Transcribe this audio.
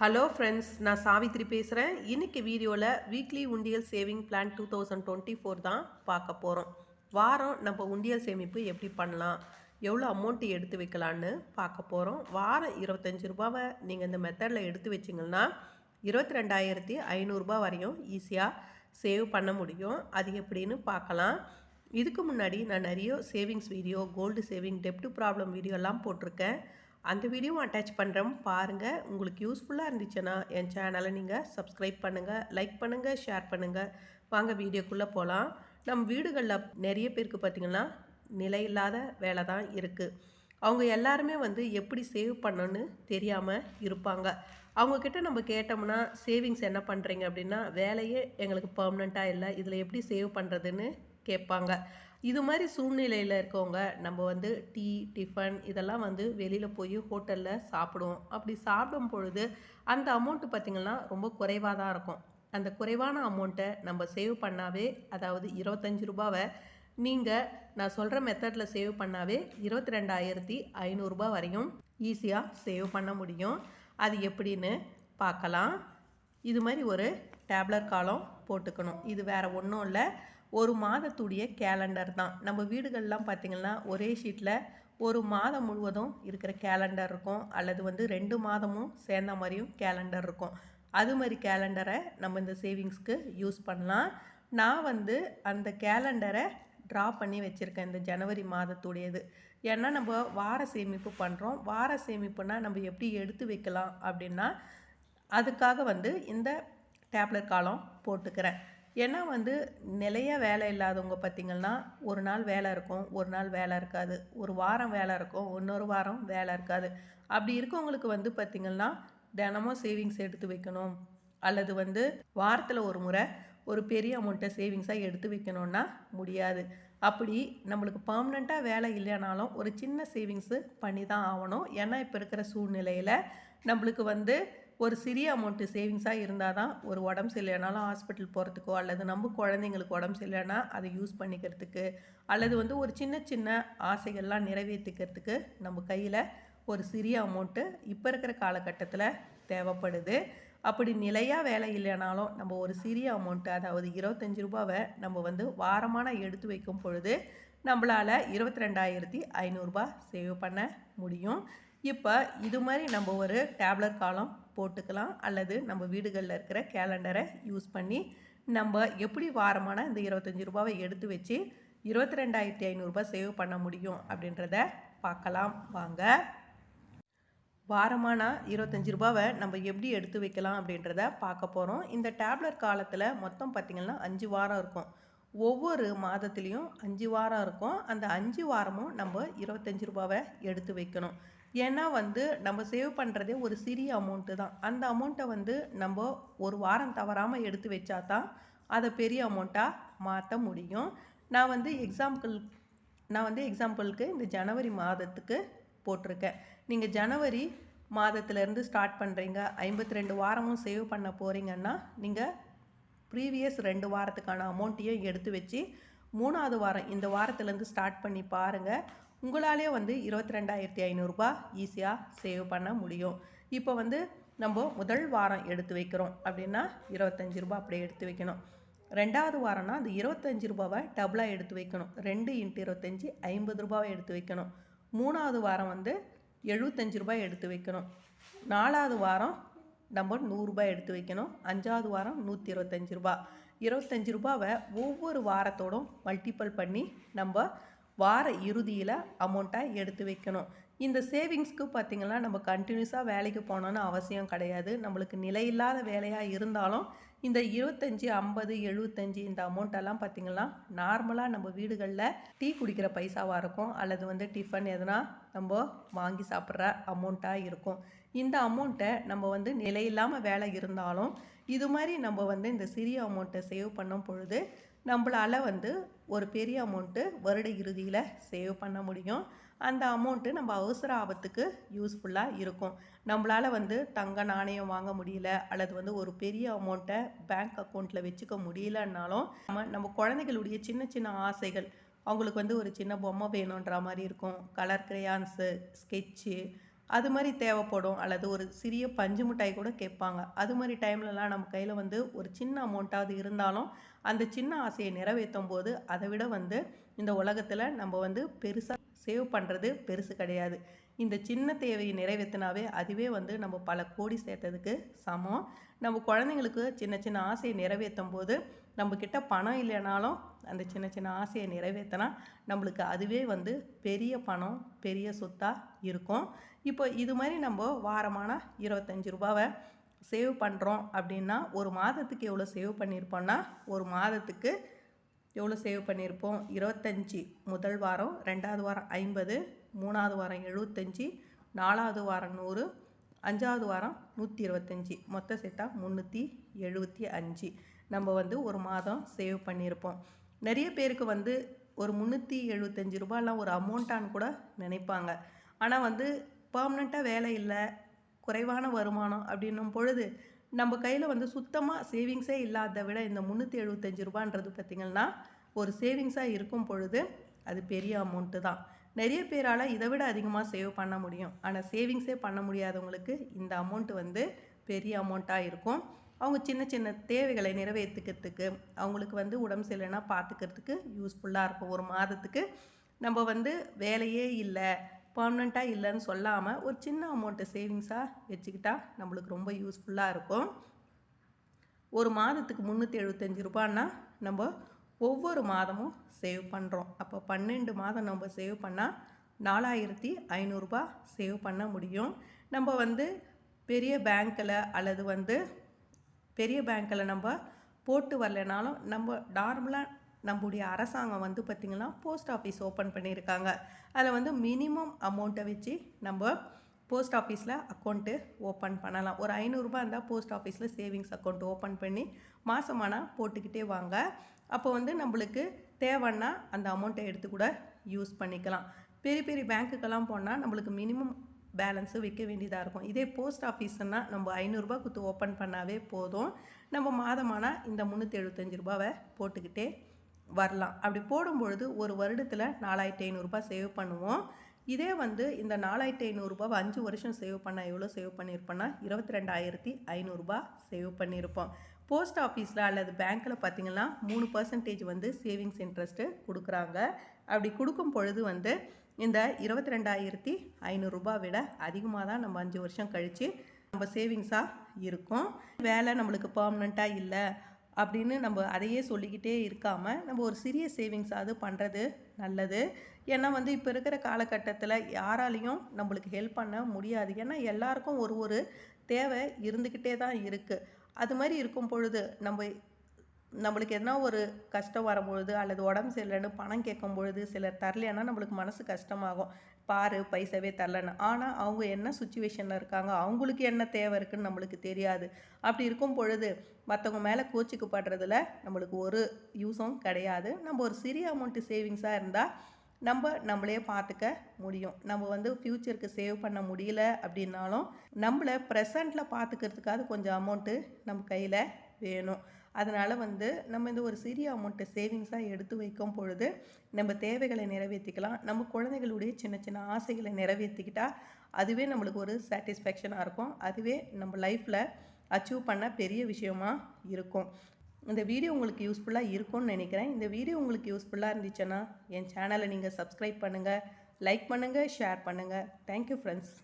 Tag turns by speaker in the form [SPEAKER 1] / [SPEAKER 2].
[SPEAKER 1] Hello friends நான் சாவித்ரி பேசுகிறேன் இன்றைக்கி வீடியோவில் வீக்லி உண்டியல் saving plan two thousand twenty four தான் பார்க்க போகிறோம் வாரம் நம்ம உண்டியல் சேமிப்பு எப்படி பண்ணலாம்? எவ்வளோ அமௌண்ட் எடுத்து வைக்கலான்னு பார்க்க போகிறோம் வாரம் இருபத்தஞ்சி ரூபாவை நீங்கள் இந்த மெத்தடில் எடுத்து வச்சிங்கன்னா இருபத்தி ரெண்டாயிரத்தி ஐநூறுரூபா வரையும் ஈஸியாக சேவ் பண்ண முடியும். அது எப்படின்னு பார்க்கலாம். இதுக்கு முன்னாடி நான் நிறைய சேவிங்ஸ் வீடியோ கோல்டு சேவிங் டெப்ட் ப்ராப்ளம் வீடியோலாம் போட்டிருக்கேன். அந்த வீடியோவும் அட்டாச் பண்ணுறோம் பாருங்கள் உங்களுக்கு யூஸ்ஃபுல்லாக இருந்துச்சுன்னா என் சேனலை நீங்கள் சப்ஸ்கிரைப் பண்ணுங்கள் லைக் பண்ணுங்கள் ஷேர் பண்ணுங்கள் வாங்க வீடியோக்குள்ளே போகலாம் நம் வீடுகளில் நிறைய பேருக்கு பார்த்திங்கன்னா நிலையில்லாத வேலை தான் இருக்குது அவங்க எல்லாருமே வந்து எப்படி சேவ் பண்ணணும்னு தெரியாமல் இருப்பாங்க. அவங்கக்கிட்ட நம்ம கேட்டோம்னா சேவிங்ஸ் என்ன பண்ணுறீங்க அப்படின்னா வேலையே எங்களுக்கு பர்மனெண்ட்டாக இல்லை. இதில் எப்படி சேவ் பண்ணுறதுன்னு கேட்பாங்க. இது மாதிரி சூழ்நிலையில் இருக்கவங்க நம்ம வந்து டீ டிஃபன் இதெல்லாம் வந்து வெளியில் போய் ஹோட்டலில் சாப்பிடுவோம். அப்படி சாப்பிடும் பொழுது அந்த அமௌண்ட்டு பார்த்திங்கன்னா ரொம்ப குறைவாக தான் இருக்கும். அந்த குறைவான அமௌண்ட்டை நம்ம சேவ் பண்ணாவே அதாவது இருபத்தஞ்சி ரூபாவை நீங்கள் நான் சொல்கிற மெத்தடில் சேவ் பண்ணாவே இருபத்தி ரெண்டாயிரத்தி ஐநூறுரூபா வரையும் ஈஸியாக சேவ் பண்ண முடியும். அது எப்படின்னு பார்க்கலாம். இது மாதிரி ஒரு டேப்லர் காலம் போட்டுக்கணும். இது வேறு ஒன்றும் இல்லை. ஒரு மாதத்துடைய கேலண்டர் தான். நம்ம வீடுகள்லாம் பார்த்திங்கன்னா ஒரே ஷீட்டில் ஒரு மாதம் முழுவதும் இருக்கிற கேலண்டர் இருக்கும். அல்லது வந்து ரெண்டு மாதமும் சேர்ந்த மாதிரியும் கேலண்டர் இருக்கும். அது மாதிரி கேலண்டரை நம்ம இந்த சேவிங்ஸ்க்கு யூஸ் பண்ணலாம். நான் வந்து அந்த கேலண்டரை ட்ரா பண்ணி வச்சுருக்கேன் இந்த ஜனவரி மாதத்துடையது. ஏன்னா நம்ம வார சேமிப்பு பண்ணுறோம் வார சேமிப்புனா நம்ம எப்படி எடுத்து வைக்கலாம் அப்படின்னா அதுக்காக வந்து இந்த டேப்லெட் காலம் போட்டுக்கிறேன். ஏன்னா வந்து நிலைய வேலை இல்லாதவங்க பார்த்திங்கன்னா ஒரு நாள் வேலை இருக்கும் ஒரு நாள் வேலை இருக்காது. ஒரு வாரம் வேலை இருக்கும் இன்னொரு வாரம் வேலை இருக்காது. அப்படி இருக்கவங்களுக்கு வந்து பார்த்திங்கன்னா தினமும் சேவிங்ஸ் எடுத்து வைக்கணும். அல்லது வந்து வாரத்தில் ஒரு முறை ஒரு பெரிய அமௌண்ட்டை சேவிங்ஸாக எடுத்து வைக்கணுன்னா முடியாது. அப்படி நம்மளுக்கு பர்மனெண்ட்டாக வேலை இல்லைனாலும் ஒரு சின்ன சேவிங்ஸு பண்ணி தான் ஆகணும். ஏன்னா இப்போ இருக்கிற சூழ்நிலையில் நம்மளுக்கு வந்து ஒரு சிறிய அமௌண்ட்டு சேவிங்ஸாக இருந்தால் தான் ஒரு உடம்பு சரியில்லைனாலும் ஹாஸ்பிட்டல் போகிறதுக்கோ அல்லது நம்ம குழந்தைங்களுக்கு உடம்பு சரியில்லைனா அதை யூஸ் பண்ணிக்கிறதுக்கு அல்லது வந்து ஒரு சின்ன சின்ன ஆசைகள்லாம் நிறைவேற்றிக்கிறதுக்கு நம்ம கையில் ஒரு சிறிய அமௌண்ட்டு இப்போ இருக்கிற காலகட்டத்தில் தேவைப்படுது. அப்படி நிலையாக வேலை இல்லைனாலும் நம்ம ஒரு சிறிய அமௌண்ட்டு அதாவது இருபத்தஞ்சி ரூபாவை நம்ம வந்து வாரமான எடுத்து வைக்கும் பொழுது நம்மளால் இருபத்தி ரெண்டாயிரத்தி ஐநூறுரூபா சேவ் பண்ண முடியும். இப்போ இது மாதிரி நம்ம ஒரு டேப்லெட் காலம் போட்டுக்கலாம். அல்லது நம்ம வீடுகளில் இருக்கிற கேலண்டரை யூஸ் பண்ணி நம்ம எப்படி வாரமான இந்த இருபத்தஞ்சி ரூபாவை எடுத்து வச்சு இருபத்தி ரெண்டாயிரத்தி ஐநூறுரூபா சேவ் பண்ண முடியும் அப்படின்றத பார்க்கலாம். வாங்க. வாரமான இருபத்தஞ்சி ரூபாவை நம்ம எப்படி எடுத்து வைக்கலாம் அப்படின்றத பார்க்க போகிறோம் இந்த டேப்லெட் காலத்தில் மொத்தம் பார்த்திங்கன்னா அஞ்சு வாரம் இருக்கும். ஒவ்வொரு மாதத்துலேயும் அஞ்சு வாரம் இருக்கும். அந்த அஞ்சு வாரமும் நம்ம இருபத்தஞ்சி ரூபாவை எடுத்து வைக்கணும். ஏன்னா வந்து நம்ம சேவ் பண்ணுறதே ஒரு சிறிய அமௌண்ட்டு தான். அந்த அமௌண்ட்டை வந்து நம்ம ஒரு வாரம் தவறாமல் எடுத்து வச்சா தான் அதை பெரிய அமௌண்ட்டாக மாற்ற முடியும். நான் வந்து எக்ஸாம்பிள் நான் வந்து எக்ஸாம்பிளுக்கு இந்த ஜனவரி மாதத்துக்கு போட்டிருக்கேன். நீங்கள் ஜனவரி மாதத்துலேருந்து ஸ்டார்ட் பண்ணுறீங்க ஐம்பத்தி ரெண்டு வாரமும் சேவ் பண்ண போகிறீங்கன்னா நீங்கள் ப்ரீவியஸ் ரெண்டு வாரத்துக்கான அமௌண்ட்டையும் எடுத்து வச்சு மூணாவது வாரம் இந்த வாரத்துலேருந்து ஸ்டார்ட் பண்ணி பாருங்கள் உங்களாலே வந்து இருபத்தி ரெண்டாயிரத்தி ஐநூறுரூபா ஈஸியாக சேவ் பண்ண முடியும். இப்போ வந்து நம்ம முதல் வாரம் எடுத்து வைக்கிறோம் அப்படின்னா இருபத்தஞ்சி ரூபா அப்படியே எடுத்து வைக்கணும். ரெண்டாவது வாரம்னா அந்த இருபத்தஞ்சி ரூபாவை டபுளாக எடுத்து வைக்கணும். ரெண்டு இன்ட்டு இருபத்தஞ்சி ஐம்பது ரூபாவை எடுத்து வைக்கணும். மூணாவது வாரம் வந்து எழுபத்தஞ்சி ரூபாய் எடுத்து வைக்கணும். நாலாவது வாரம் நம்ம நூறுரூபா எடுத்து வைக்கணும். அஞ்சாவது வாரம் நூற்றி இருபத்தஞ்சி ரூபா இருபத்தஞ்சி ரூபாவை ஒவ்வொரு வாரத்தோடும் மல்டிப்பிள் பண்ணி நம்ம வார இறுதியில் அமௌண்ட்டாக எடுத்து வைக்கணும். இந்த சேவிங்ஸ்க்கு பார்த்திங்கன்னா நம்ம கண்டினியூஸாக வேலைக்கு போனோன்னு அவசியம் கிடையாது. நம்மளுக்கு நிலையில்லாத வேலையாக இருந்தாலும் இந்த இருபத்தஞ்சி ஐம்பது எழுபத்தஞ்சி இந்த அமௌண்ட்டெல்லாம் பார்த்திங்கன்னா நார்மலாக நம்ம வீடுகளில் டீ குடிக்கிற பைசாவாக இருக்கும். அல்லது வந்து டிஃபன் எதுனா நம்ம வாங்கி சாப்பிட்ற அமௌண்ட்டாக இருக்கும். இந்த அமௌண்ட்டை நம்ம வந்து நிலையில்லாமல் வேலை இருந்தாலும் இது மாதிரி நம்ம வந்து இந்த சிறிய அமௌண்ட்டை சேவ் பண்ணும் பொழுது நம்மளால் வந்து ஒரு பெரிய அமௌண்ட்டு வருட இறுதியில் சேவ் பண்ண முடியும். அந்த அமௌண்ட்டு நம்ம அவசர ஆபத்துக்கு யூஸ்ஃபுல்லாக இருக்கும். நம்மளால் வந்து தங்க நாணயம் வாங்க முடியல அல்லது வந்து ஒரு பெரிய அமௌண்ட்டை பேங்க் அக்கௌண்ட்டில் வச்சுக்க முடியலன்னாலும் நம்ம நம்ம குழந்தைகளுடைய சின்ன சின்ன ஆசைகள் அவங்களுக்கு வந்து ஒரு சின்ன பொம்மை வேணுன்ற மாதிரி இருக்கும். கலர் கிரையான்ஸு ஸ்கெட்சு அது மாதிரி தேவைப்படும். அல்லது ஒரு சிறிய பஞ்சு மிட்டாய் கூட கேட்பாங்க. அது மாதிரி டைம்லலாம் நம்ம கையில் வந்து ஒரு சின்ன அமௌண்ட்டாவது இருந்தாலும் அந்த சின்ன ஆசையை நிறைவேற்றும் போது அதை விட வந்து இந்த உலகத்தில் நம்ம வந்து பெருசாக சேவ் பண்ணுறது பெருசு கிடையாது. இந்த சின்ன தேவையை நிறைவேற்றினாவே அதுவே வந்து நம்ம பல கோடி சேர்த்ததுக்கு சமம். நம்ம குழந்தைங்களுக்கு சின்ன சின்ன ஆசையை நிறைவேற்றும் போது நம்மக்கிட்ட பணம் இல்லைனாலும் அந்த சின்ன சின்ன ஆசையை நிறைவேற்றினா நம்மளுக்கு அதுவே வந்து பெரிய பணம் பெரிய சொத்தாக இருக்கும். இப்போ இது மாதிரி நம்ம வாரமான இருபத்தஞ்சி ரூபாவை சேவ் பண்ணுறோம் அப்படின்னா ஒரு மாதத்துக்கு எவ்வளோ சேவ் பண்ணியிருப்போம்னா ஒரு மாதத்துக்கு எவ்வளோ சேவ் பண்ணியிருப்போம்? இருபத்தஞ்சி முதல் வாரம் ரெண்டாவது வாரம் ஐம்பது மூணாவது வாரம் எழுபத்தஞ்சி நாலாவது வாரம் நூறு அஞ்சாவது வாரம் நூற்றி இருபத்தஞ்சி. மொத்த சேர்த்தா முந்நூற்றி எழுபத்தி அஞ்சு. நம்ம வந்து ஒரு மாதம் சேவ் பண்ணியிருப்போம். நிறைய பேருக்கு வந்து ஒரு முந்நூற்றி எழுபத்தஞ்சி ரூபாயெலாம் ஒரு அமௌண்ட்டான்னு கூட நினைப்பாங்க. ஆனால் வந்து பர்மனெண்ட்டாக வேலை இல்லை குறைவான வருமானம் அப்படின்னும் பொழுது நம்ம கையில் வந்து சுத்தமாக சேவிங்ஸே இல்லாத விட இந்த முந்நூற்றி எழுபத்தஞ்சி ரூபான்றது பார்த்திங்கன்னா ஒரு சேவிங்ஸாக இருக்கும் பொழுது அது பெரிய அமௌண்ட்டு தான். நிறைய பேரால் இதை விட அதிகமாக சேவ் பண்ண முடியும். ஆனால் சேவிங்ஸே பண்ண முடியாதவங்களுக்கு இந்த அமௌண்ட்டு வந்து பெரிய அமௌண்ட்டாக இருக்கும். அவங்க சின்ன சின்ன தேவைகளை நிறைவேற்றிக்கிறதுக்கு அவங்களுக்கு வந்து உடம்பு சரியில்லைன்னா பார்த்துக்கிறதுக்கு யூஸ்ஃபுல்லாக இருக்கும். ஒரு மாதத்துக்கு நம்ம வந்து வேலையே இல்லை பர்மனெண்ட்டாக இல்லைன்னு சொல்லாமல் ஒரு சின்ன அமௌண்ட்டை சேவிங்ஸாக வச்சுக்கிட்டா நம்மளுக்கு ரொம்ப யூஸ்ஃபுல்லாக இருக்கும். ஒரு மாதத்துக்கு முந்நூற்றி எழுபத்தஞ்சி ரூபான்னா நம்ம ஒவ்வொரு மாதமும் சேவ் பண்ணுறோம் அப்போ பன்னெண்டு மாதம் நம்ம சேவ் பண்ணால் நாலாயிரத்தி ஐநூறுரூபா சேவ் பண்ண முடியும். நம்ம வந்து பெரிய பேங்க்கில் அல்லது வந்து பெரிய பேங்க்கில் நம்ம போட்டு வரலனாலும் நம்ம நார்மலாக நம்முடைய அரசாங்கம் வந்து பார்த்திங்கன்னா போஸ்ட் ஆஃபீஸ் ஓப்பன் பண்ணியிருக்காங்க. அதில் வந்து மினிமம் அமௌண்ட்டை வச்சு நம்ம போஸ்ட் ஆஃபீஸில் அக்கௌண்ட்டு ஓப்பன் பண்ணலாம். ஒரு ஐநூறுரூபா இருந்தால் போஸ்ட் ஆஃபீஸில் சேவிங்ஸ் அக்கௌண்ட் ஓப்பன் பண்ணி மாதமானால் போட்டுக்கிட்டே வாங்க. அப்போ வந்து நம்மளுக்கு தேவைன்னா அந்த அமௌண்ட்டை எடுத்து கூட யூஸ் பண்ணிக்கலாம். பெரிய பெரிய பேங்க்குக்கெல்லாம் போனால் நம்மளுக்கு மினிமம் பேலன்ஸு வைக்க வேண்டியதாக இருக்கும். இதே போஸ்ட் ஆஃபீஸ்னால் நம்ம ஐநூறுரூபா கொடுத்து ஓப்பன் பண்ணாவே போதும். நம்ம மாதமானால் இந்த முந்நூற்றி எழுபத்தஞ்சி ரூபாவை போட்டுக்கிட்டே வரலாம். அப்படி போடும்பொழுது ஒரு வருடத்தில் நாலாயிரத்தி ஐநூறுரூபா சேவ் பண்ணுவோம். இதே வந்து இந்த நாலாயிரத்தி ஐநூறுரூபாவை அஞ்சு வருஷம் சேவ் பண்ணால் எவ்வளோ சேவ் பண்ணியிருப்போன்னா இருபத்தி ரெண்டாயிரத்தி ஐநூறுரூபா சேவ் பண்ணியிருப்போம். போஸ்ட் ஆஃபீஸில் அல்லது பேங்க்கில் பார்த்திங்கன்னா மூணு பர்சன்டேஜ் வந்து சேவிங்ஸ் இன்ட்ரெஸ்ட்டு கொடுக்குறாங்க. அப்படி கொடுக்கும் பொழுது வந்து இந்த இருபத்தி ரெண்டாயிரத்தி ஐநூறுரூபா விட அதிகமாக தான் நம்ம அஞ்சு வருஷம் கழித்து நம்ம சேவிங்ஸாக இருக்கும். வேலை நம்மளுக்கு பர்மனெண்ட்டாக இல்லை அப்படின்னு நம்ம அதையே சொல்லிக்கிட்டே இருக்காமல் நம்ம ஒரு சிறிய சேவிங்ஸ் அது பண்ணுறது நல்லது. ஏன்னா வந்து இப்போ இருக்கிற காலகட்டத்தில் யாராலையும் நம்மளுக்கு ஹெல்ப் பண்ண முடியாது. ஏன்னா எல்லாருக்கும் ஒரு ஒரு தேவை இருந்துக்கிட்டே தான் இருக்குது அது மாதிரி இருக்கும் பொழுது நம்ம நம்மளுக்கு எதனா ஒரு கஷ்டம் வரும்பொழுது அல்லது உடம்பு சரியில்லைன்னு பணம் கேட்கும் பொழுது சிலர் தரலைன்னா நம்மளுக்கு மனசு கஷ்டமாகும். பாரு பைசாவே தரலன்னு. ஆனால் அவங்க என்ன சுச்சுவேஷனில் இருக்காங்க? அவங்களுக்கு என்ன தேவை இருக்குன்னு நம்மளுக்கு தெரியாது. அப்படி இருக்கும் பொழுது மற்றவங்க மேலே கோச்சிக்கு படுறதுல நம்மளுக்கு ஒரு யூஸும் கிடையாது. நம்ம ஒரு சிறிய அமௌண்ட்டு சேவிங்ஸாக இருந்தால் நம்ம நம்மளே பார்த்துக்க முடியும். நம்ம வந்து ஃப்யூச்சருக்கு சேவ் பண்ண முடியல அப்படின்னாலும் நம்மளை ப்ரெசண்ட்டில் பார்த்துக்கிறதுக்காக கொஞ்சம் அமௌண்ட்டு நம்ம கையில் வேணும். அதனால் வந்து நம்ம இந்த ஒரு சிறிய அமௌண்ட்டை சேவிங்ஸாக எடுத்து வைக்கும் பொழுது நம்ம தேவைகளை நிறைவேற்றிக்கலாம் நம்ம குழந்தைகளுடைய சின்ன சின்ன ஆசைகளை நிறைவேற்றிக்கிட்டால் அதுவே நம்மளுக்கு ஒரு சாட்டிஸ்ஃபேக்ஷனாக இருக்கும். அதுவே நம்ம லைஃப்பில் அச்சீவ் பண்ண பெரிய விஷயமா இருக்கும். இந்த வீடியோ உங்களுக்கு யூஸ்ஃபுல்லாக இருக்கும்னு நினைக்கிறேன். இந்த வீடியோ உங்களுக்கு யூஸ்ஃபுல்லாக இருந்துச்சுன்னா என் சேனலை நீங்கள் சப்ஸ்கிரைப் பண்ணுங்கள் லைக் பண்ணுங்கள் ஷேர் பண்ணுங்கள் தேங்க்யூ ஃப்ரெண்ட்ஸ்